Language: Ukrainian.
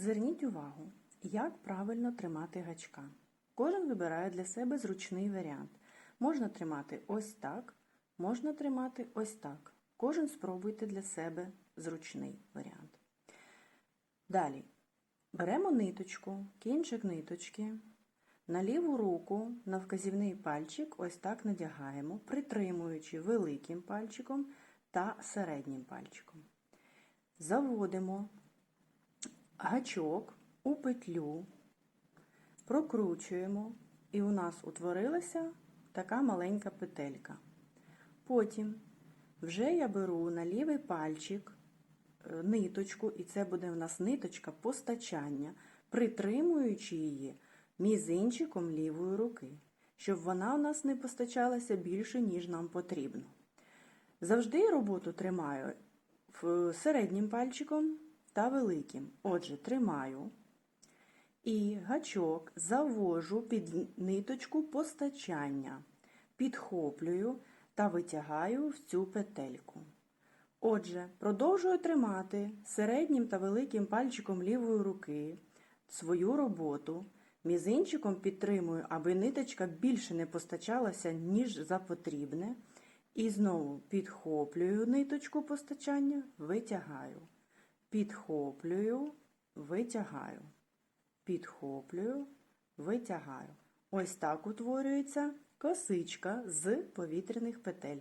Зверніть увагу, як правильно тримати гачка. Кожен вибирає для себе зручний варіант. Можна тримати ось так, можна тримати ось так. Кожен спробуйте для себе зручний варіант. Далі беремо ниточку, кінчик ниточки, на ліву руку на вказівний пальчик ось так надягаємо, притримуючи великим пальчиком та середнім пальчиком. Заводимо гачок у петлю, прокручуємо, і у нас утворилася така маленька петелька. Потім вже я беру на лівий пальчик е, ниточку, і це буде в нас ниточка постачання, притримуючи її мізинчиком лівої руки, щоб вона у нас не постачалася більше, ніж нам потрібно. Завжди роботу тримаю в- середнім пальчиком та великим. Отже, тримаю і гачок завожу під ниточку постачання, підхоплюю та витягаю в цю петельку. Отже, продовжую тримати середнім та великим пальчиком лівої руки свою роботу, мізинчиком підтримую, аби ниточка більше не постачалася, ніж за потрібне. І знову підхоплюю ниточку постачання, витягаю. Підхоплюю, витягаю. Підхоплюю, витягаю. Ось так утворюється косичка з повітряних петель.